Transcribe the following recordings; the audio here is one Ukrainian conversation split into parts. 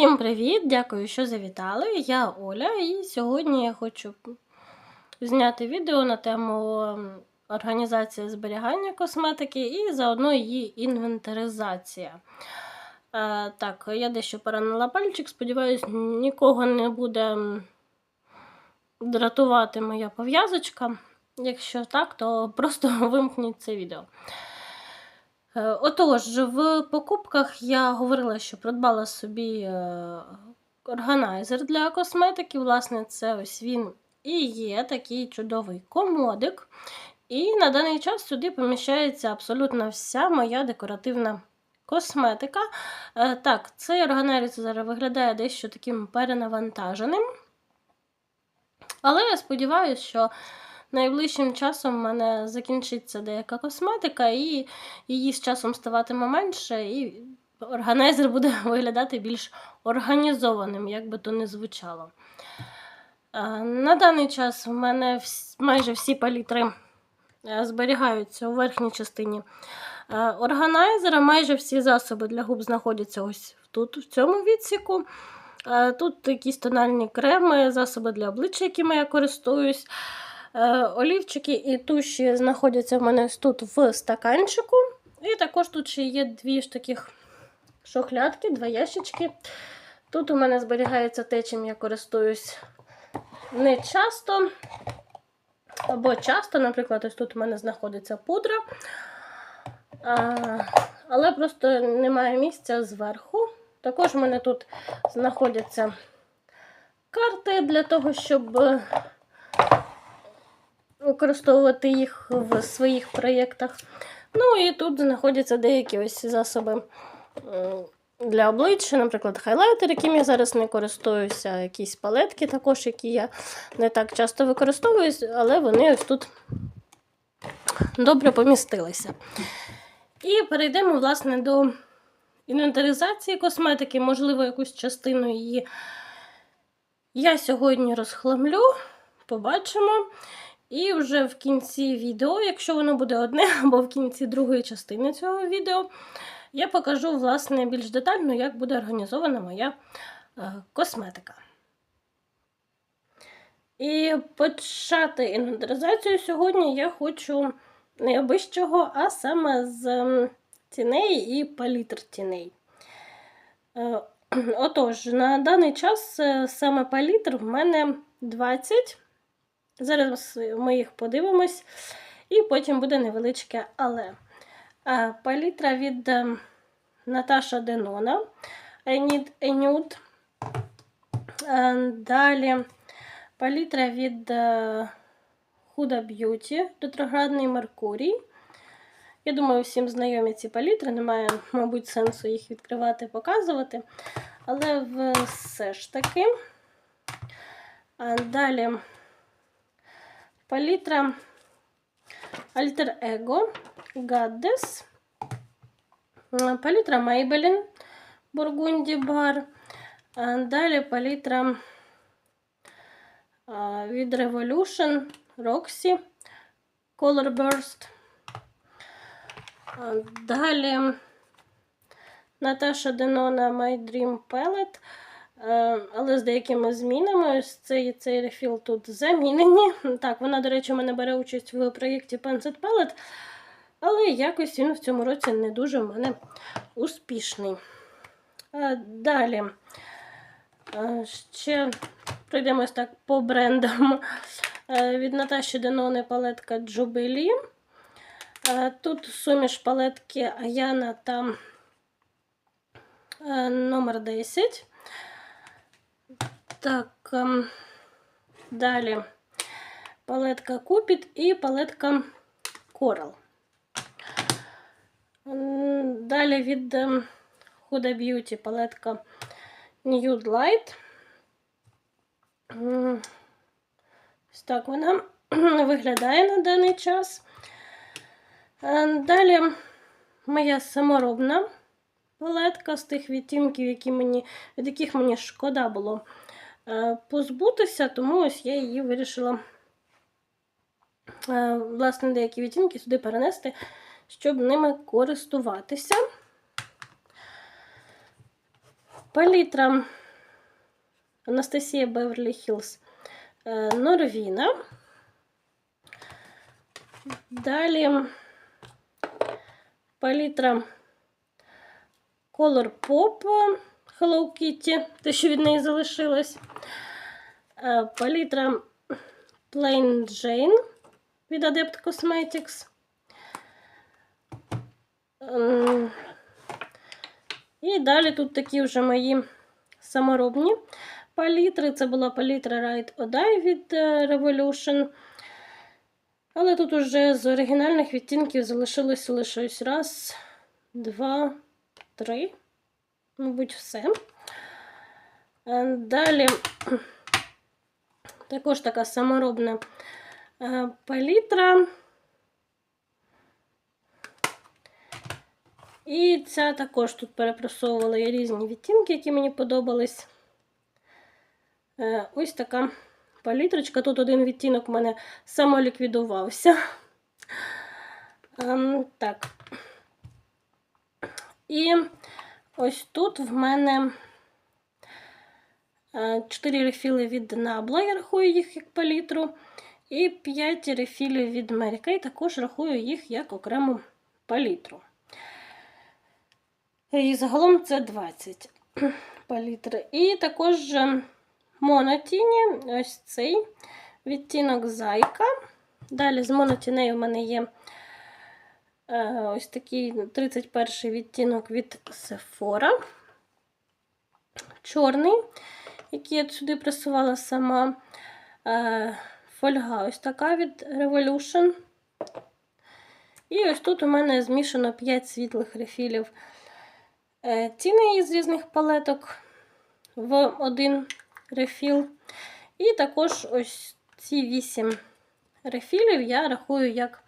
Всім привіт! Дякую, що завітали. Я Оля, і сьогодні я хочу зняти відео на тему ем, організації зберігання косметики і заодно її інвентаризація. Е, так, я дещо поранила пальчик, сподіваюсь, нікого не буде дратувати моя пов'язочка. Якщо так, то просто вимкніть це відео. Е, Отож, в покупках я говорила, що придбала собі е, органайзер для косметики. Власне, це ось він і є такий чудовий комодик. І на даний час сюди поміщається абсолютно вся моя декоративна косметика. Е, Так, цей органайзер виглядає дещо таким перенавантаженим. Але я сподіваюся, що найближчим часом в мене закінчиться деяка косметика, і її з часом ставатиме менше, і органайзер буде виглядати більш організованим, як би то не звучало. Е, На даний час в мене майже всі палітри е, зберігаються у верхній частині е, органайзера. Майже всі засоби для губ знаходяться ось тут, в цьому відсіку. Тут якісь тональні креми, засоби для обличчя, якими я користуюсь. Е, Олівчики і туші знаходяться в мене тут в стаканчику. І також тут ще є дві ж таких шохлядки, два ящички. Тут у мене зберігається те, чим я користуюсь не часто. Або часто, наприклад, ось тут у мене знаходиться пудра. А, але просто немає місця зверху. Також у мене тут знаходяться карти для того, щоб використовувати їх в своїх проєктах. Ну і тут знаходяться деякі ось засоби для обличчя, наприклад, хайлайтер, яким я зараз не користуюся, якісь палетки також, які я не так часто використовую, але вони ось тут добре помістилися. І перейдемо, власне, до інвентаризації косметики, можливо, якусь частину її я сьогодні розхламлю, побачимо. І вже в кінці відео, якщо воно буде одне, або в кінці другої частини цього відео, я покажу, власне, більш детально, як буде організована моя е, косметика. І почати інвентаризацію сьогодні я хочу не чого, а саме з тіней і палітр тіней. Е, Отож, на даний час е, саме палітр в мене 20. Зараз ми їх подивимось, і потім буде невеличке але. Палітра від е, Наташа Денона. Need a nude. Далі палітра від е, Huda Beauty, ретроградний Меркурій. Я думаю, всім знайомі ці палітри, немає, мабуть, сенсу їх відкривати, показувати. Але все ж таки. Далі палітра Alter Ego Goddess. Е, Палітра Maybelline Burgundy Bar. А Далі палітра а, від Revolution Roxy Color Burst. Далі Наташа Денона My Dream Palette. Е, Але з деякими змінами. Цей, цей рефіл тут замінені. Так, вона, до речі, у мене бере участь в проєкті Pencil Palette, але якось він в цьому році не дуже в мене успішний. Е, Далі е, ще пройдемось так по брендам. Від Наташі Денони палетка. Е, Тут суміш палетки Аяна та номер 10. Так, ем, далі палетка Cupid і палетка. М, Далі від ем, Huda Beauty палетка Nude Light. Ось так вона виглядає на даний час. Е, Далі моя саморобна палетка з тих відтінків, які мені, від яких мені шкода було позбутися, тому ось я її вирішила, е, власне, деякі відтінки сюди перенести, щоб ними користуватися. Палітра Анастасія Беверлі Хіллз е, Норвіна. Далі палітра Color Pop Hello Kitty, те, що від неї залишилось. Е, Палітра Plain Jane від Adept Cosmetics. Ем, І далі тут такі вже мої саморобні палітри. Це була палітра Ride Die від е, Revolution. Але тут уже з оригінальних відтінків залишилося лише ось раз, два, три. Мабуть, все. Е, Далі також така саморобна е, палітра. І ця також тут перепресовувала я різні відтінки, які мені подобались. Е, Ось така палітрочка. Тут один відтінок в мене самоліквідувався. Ем, Так. І ось тут в мене 4 рефіли від Nabla, я рахую їх як палітру. І 5 рефілів від Mary Kay, також рахую їх як окрему палітру. І загалом це 20 палітр. І також е, монотіні, ось цей відтінок зайка. Далі з монотінею в мене є е, ось такий 31 відтінок від Sephora. Чорний, який я сюди пресувала сама. Е, Фольга ось така від Revolution. І ось тут у мене змішано 5 світлих рефілів е, тіней з різних палеток в один рефіл. І також ось ці 8 рефілів я рахую як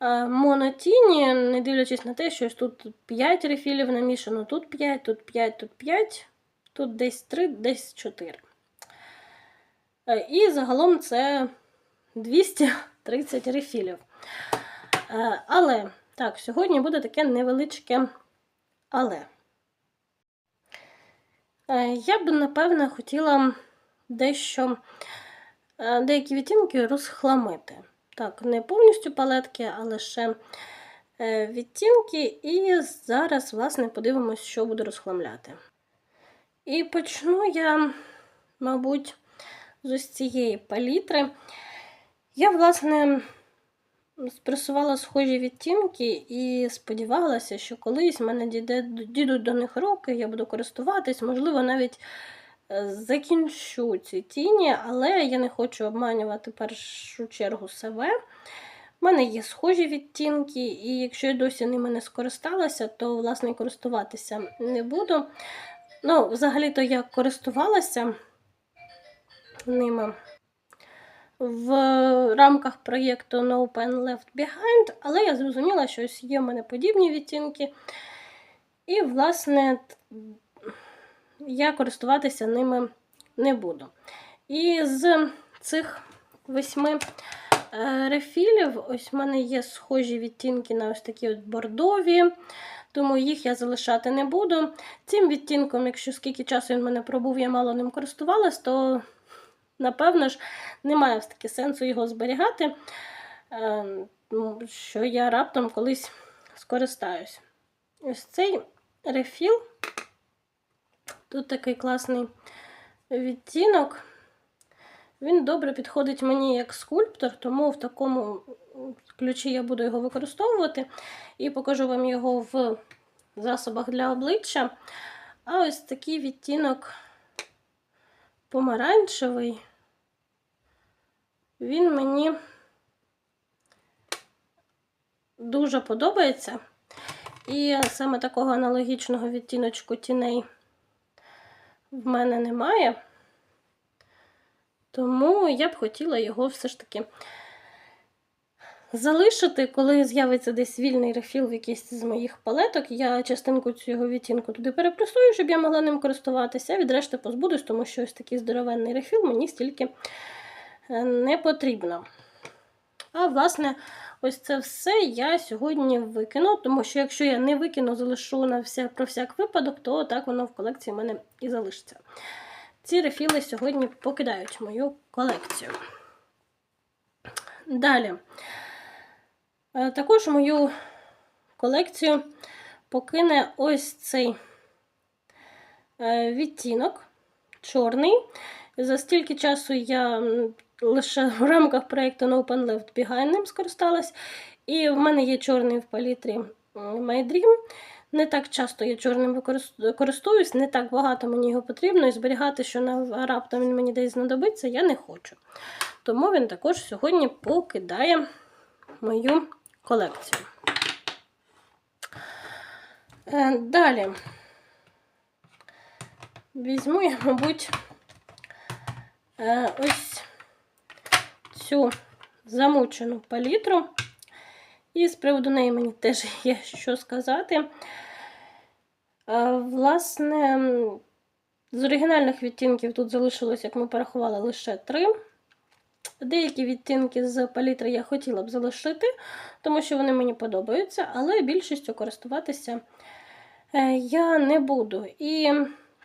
е, монотіні, не дивлячись на те, що ось тут 5 рефілів намішано, тут 5, тут 5, тут 5, тут десь 3, десь 4. Е, І загалом це 230 рефілів. Е, Але, так, сьогодні буде таке невеличке але. Е, Я б, напевно, хотіла дещо деякі відтінки розхламити. Так, не повністю палетки, а лише відтінки. І зараз, власне, подивимось, що буду розхламляти. І почну я, мабуть, з ось цієї палітри. Я, власне, спресувала схожі відтінки і сподівалася, що колись в мене дійде, дійдуть до них роки, я буду користуватись, можливо, навіть е, закінчу ці тіні, але я не хочу обманювати першу чергу себе. У мене є схожі відтінки, і якщо я досі ними не скористалася, то, власне, користуватися не буду. Ну, взагалі-то я користувалася ними в рамках проєкту No Pen Left Behind, але я зрозуміла, що ось є в мене подібні відтінки. І, власне, я користуватися ними не буду. І з цих восьми рефілів, ось в мене є схожі відтінки на ось такі от бордові, тому їх я залишати не буду. Цим відтінком, якщо скільки часу він в мене пробув, я мало ним користувалась, то напевно ж, немає все таки сенсу його зберігати, е, що я раптом колись скористаюсь. Ось цей рефіл. Тут такий класний відтінок. Він добре підходить мені як скульптор, тому в такому ключі я буду його використовувати і покажу вам його в засобах для обличчя. А ось такий відтінок помаранчевий. Він мені дуже подобається. І саме такого аналогічного відтіночку тіней в мене немає. Тому я б хотіла його все ж таки залишити, коли з'явиться десь вільний рефіл в якійсь з моїх палеток. Я частинку цього відтінку туди перепресую, щоб я могла ним користуватися, а від позбудусь, тому що ось такий здоровенний рефіл мені стільки не потрібно. А, власне, ось це все я сьогодні викину, тому що якщо я не викину, залишу на вся, про всяк випадок, то так воно в колекції в мене і залишиться. Ці рефіли сьогодні покидають мою колекцію. Далі. Е, Також мою колекцію покине ось цей е, відтінок чорний. За стільки часу я лише в рамках проєкту No Open Left Behind ним скористалась. І в мене є чорний в палітрі My Dream. Не так часто я чорним користуюсь, не так багато мені його потрібно, і зберігати, що раптом він мені десь знадобиться, я не хочу. Тому він також сьогодні покидає мою колекцію. Е, Далі візьму я, мабуть, е, ось цю замучену палітру. І з приводу неї мені теж є що сказати. Е, Власне, з оригінальних відтінків тут залишилось, як ми порахували, лише три. Деякі відтінки з палітри я хотіла б залишити, тому що вони мені подобаються, але більшістю користуватися е, я не буду. І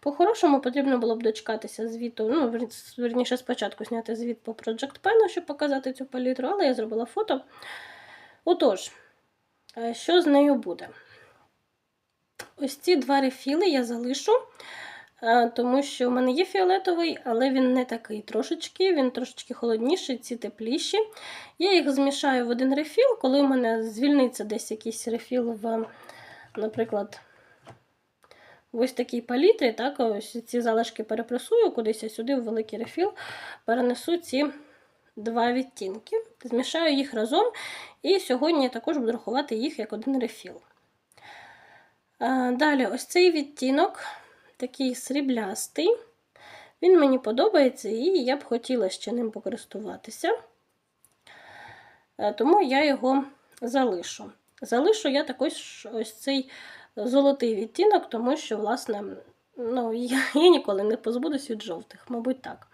по-хорошому потрібно було б дочекатися звіту, ну, вер- верніше, спочатку зняти звіт по Project Pen, щоб показати цю палітру, але я зробила фото. Отож, е, що з нею буде? Ось ці два рефіли я залишу, е, тому що в мене є фіолетовий, але він не такий трошечки, він трошечки холодніший, ці тепліші. Я їх змішаю в один рефіл, коли в мене звільниться десь якийсь рефіл в, наприклад, в ось такій палітрі, так, ось ці залишки перепресую кудись а сюди в великий рефіл, перенесу ці два відтінки, змішаю їх разом, і сьогодні я також буду рахувати їх як один рефіл. Далі, ось цей відтінок, такий сріблястий. Він мені подобається, і я б хотіла ще ним покористуватися. Тому я його залишу. Залишу я також ось цей золотий відтінок, тому що, власне, ну, я, я ніколи не позбудусь від жовтих, мабуть, так.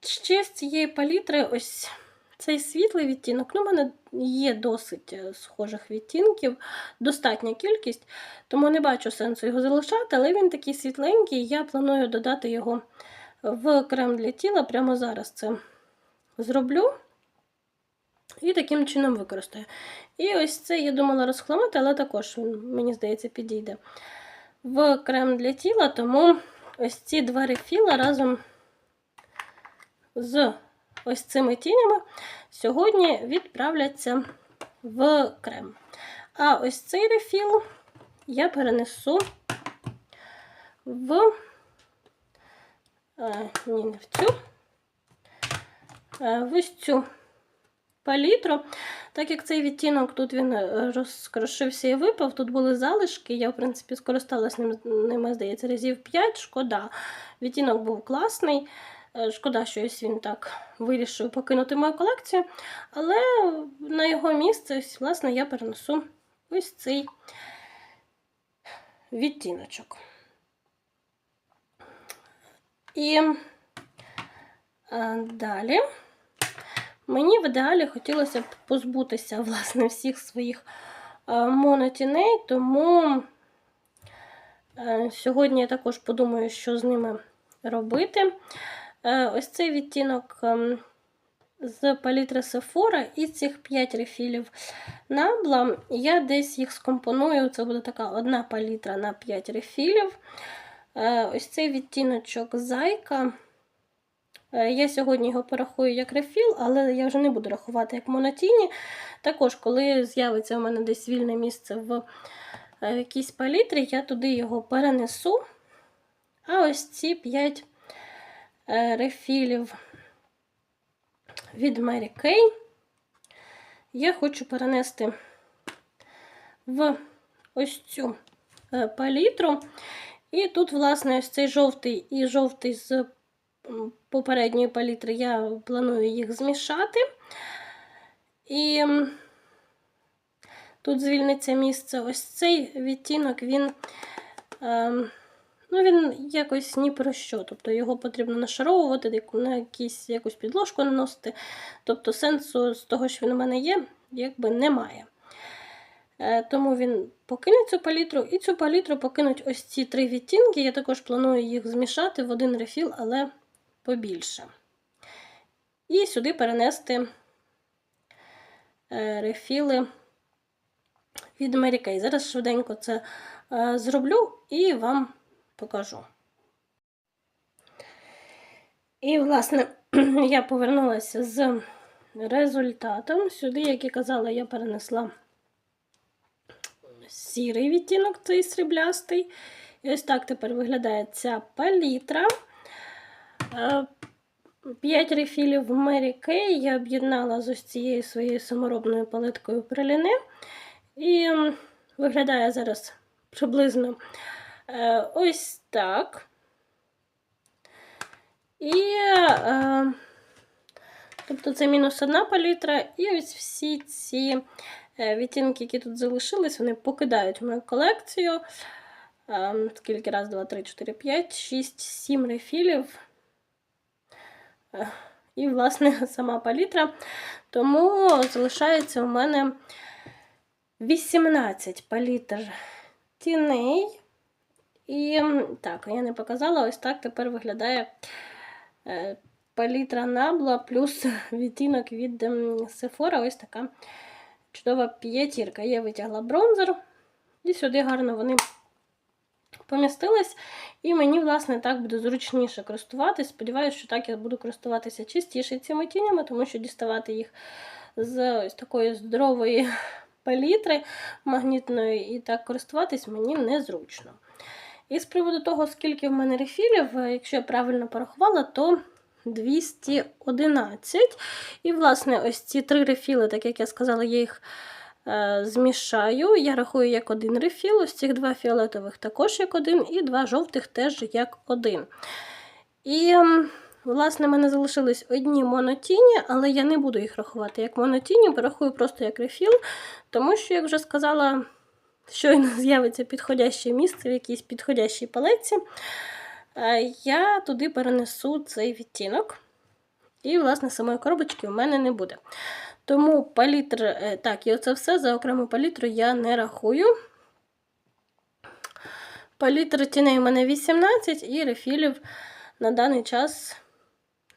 Ще з цієї палітри ось цей світлий відтінок. Ну, в мене є досить е, схожих відтінків, достатня кількість, тому не бачу сенсу його залишати, але він такий світленький, я планую додати його в крем для тіла. Прямо зараз це зроблю. І таким чином використаю. І ось це я думала розхламати, але також мені здається, підійде в крем для тіла, тому ось ці два рефіла разом з ось цими тінями сьогодні відправляться в крем. А ось цей рефіл я перенесу в а, ні, не в цю, в ось цю палітру. Так як цей відтінок тут він е, розкрошився і випав, тут були залишки, я, в принципі, скористалася ним, ними, здається, разів 5, шкода. Відтінок був класний. Е, Шкода, що ось він так вирішив покинути мою колекцію. Але на його місце, власне, я перенесу ось цей відтіночок. І далі. Мені в ідеалі хотілося б позбутися власне, всіх своїх е, монотіней, тому е, сьогодні я також подумаю, що з ними робити. Е, Ось цей відтінок ем, з палітри Sephora і цих 5 рефілів Nabla, я десь їх скомпоную. Це буде така одна палітра на 5 рефілів. Е, Ось цей відтіночок Зайка. Е, Я сьогодні його порахую як рефіл, але я вже не буду рахувати як монотіні. Також, коли з'явиться у мене десь вільне місце в якійсь палітрі, я туди його перенесу. А ось ці 5 рефілів від Mary Kay я хочу перенести в ось цю е, палітру. І тут, власне, ось цей жовтий і жовтий з попередньої палітри я планую їх змішати. І тут звільниться місце. Ось цей відтінок, він ем, Ну, він якось ні про що. Тобто його потрібно нашаровувати, на якісь, якусь підложку наносити. Тобто сенсу з того, що він у мене є, якби немає. Е, Тому він покине цю палітру, і цю палітру покинуть ось ці три відтінки. Я також планую їх змішати в один рефіл, але побільше. І сюди перенести е, рефіли від Mary. Зараз швиденько це е, зроблю і вам покажу. І, власне, я повернулася з результатом. Сюди, як і казала, я перенесла сірий відтінок, цей сріблястий. І ось так тепер виглядає ця палітра. 5 рефілів в Mary Kay я об'єднала з ось цією своєю саморобною палиткою праліни. І виглядає зараз приблизно е, ось так. І е, тобто це мінус одна палітра, і ось всі ці е, відтінки, які тут залишились, вони покидають мою колекцію. Е, скільки раз, два, три, чотири, п'ять, шість, сім рефілів. Е, І, власне, сама палітра. Тому залишається у мене 18 палітр тіней. І так, я не показала, ось так тепер виглядає е, палітра набла плюс відтінок від Sephora. Ось така чудова п'ятірка. Я витягла бронзер, і сюди гарно вони помістились. І мені, власне, так буде зручніше користуватись. Сподіваюся, що так я буду користуватися частіше цими тінями, тому що діставати їх з ось такої здорової палітри магнітної і так користуватись мені незручно. І з приводу того, скільки в мене рефілів, е, якщо я правильно порахувала, то 211. І, власне, ось ці три рефіли, так як я сказала, я їх е, змішаю. Я рахую як один рефіл, ось цих два фіолетових також як один, і два жовтих теж як один. І, власне, в мене залишились одні монотіні, але я не буду їх рахувати як монотіні, порахую просто як рефіл, тому що, як вже сказала, щойно з'явиться підходяще місце в якійсь підходящій палеці, е, я туди перенесу цей відтінок. І, власне, самої коробочки в мене не буде. Тому палітр, е, так, і оце все за окрему палітру я не рахую. Палітр тіней у мене 18 і рефілів на даний час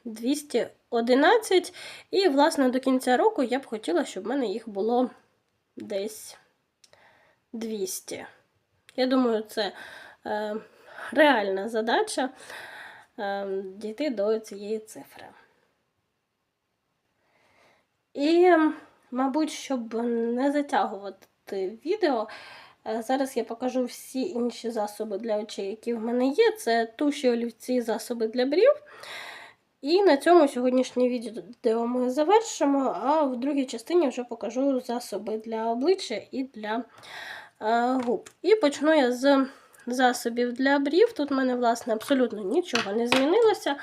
211. І, власне, до кінця року я б хотіла, щоб в мене їх було десь 200. Я думаю, це е, реальна задача е, дійти до цієї цифри. І, мабуть, щоб не затягувати відео, е, зараз я покажу всі інші засоби для очей, які в мене є. Це туші, олівці, засоби для брів. І на цьому сьогоднішнє відео ми завершимо, а в другій частині вже покажу засоби для обличчя і для губ. І почну я з засобів для брів. Тут в мене, власне, абсолютно нічого не змінилося.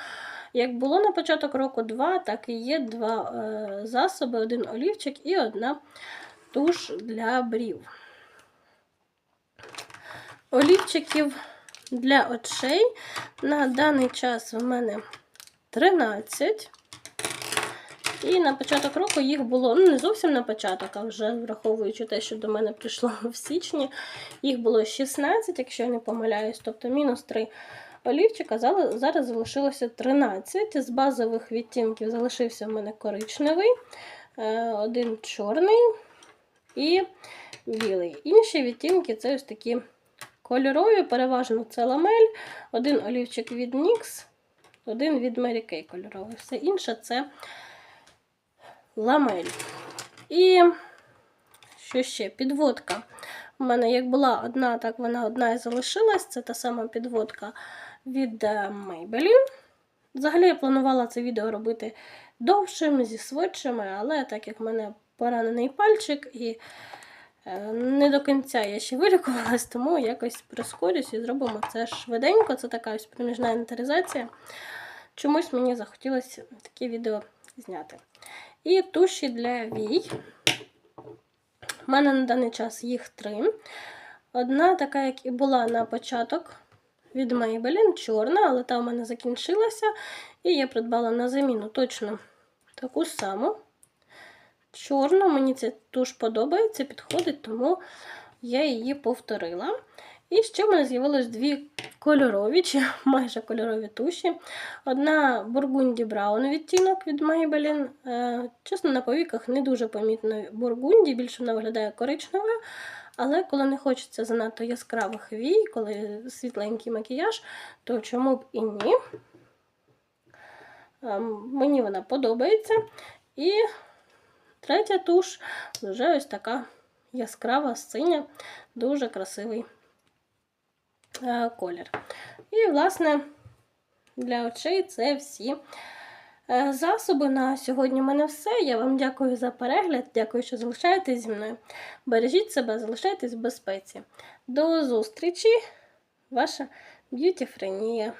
Як було на початок року два, так і є два е, засоби: один олівчик і одна туш для брів. Олівчиків для очей на даний час в мене 13. І на початок року їх було, ну не зовсім на початок, а вже враховуючи те, що до мене прийшло в січні, їх було 16, якщо я не помиляюсь, тобто мінус 3 олівчика. Зараз залишилося 13. З базових відтінків залишився в мене коричневий, е, один чорний і білий. Інші відтінки це ось такі кольорові, переважно це ламель, один олівчик від NYX, один від Mary кольоровий. Все інше це ламель. І що ще? Підводка. У мене як була одна, так вона одна і залишилась. Це та сама підводка від е, Maybelline. Взагалі я планувала це відео робити довшим, зі сводчами, але так як в мене поранений пальчик і е, не до кінця я ще вилікувалась, тому якось прискорюсь і зробимо це швиденько. Це така ось проміжна інвентаризація. Чомусь мені захотілося таке відео зняти. І туші для вій. У мене на даний час їх три. Одна така, як і була на початок від Maybelline, чорна, але та у мене закінчилася. І я придбала на заміну точно таку саму. Чорну, мені ця туш подобається, підходить, тому я її повторила. І ще в мене з'явилось дві кольорові, чи майже кольорові туші. Одна Бургунді Браун відтінок від Maybelline. Е, Чесно, на повіках не дуже помітно Бургунді, більше вона виглядає коричневою. Але коли не хочеться занадто яскравих вій, коли світленький макіяж, то чому б і ні. Е, Мені вона подобається. І третя туш вже ось така яскрава синя, дуже красивий колір. І, власне, для очей це всі е, засоби. На сьогодні в мене все. Я вам дякую за перегляд. Дякую, що залишаєтесь зі мною. Бережіть себе, залишайтесь в безпеці. До зустрічі, ваша б'юті Френія.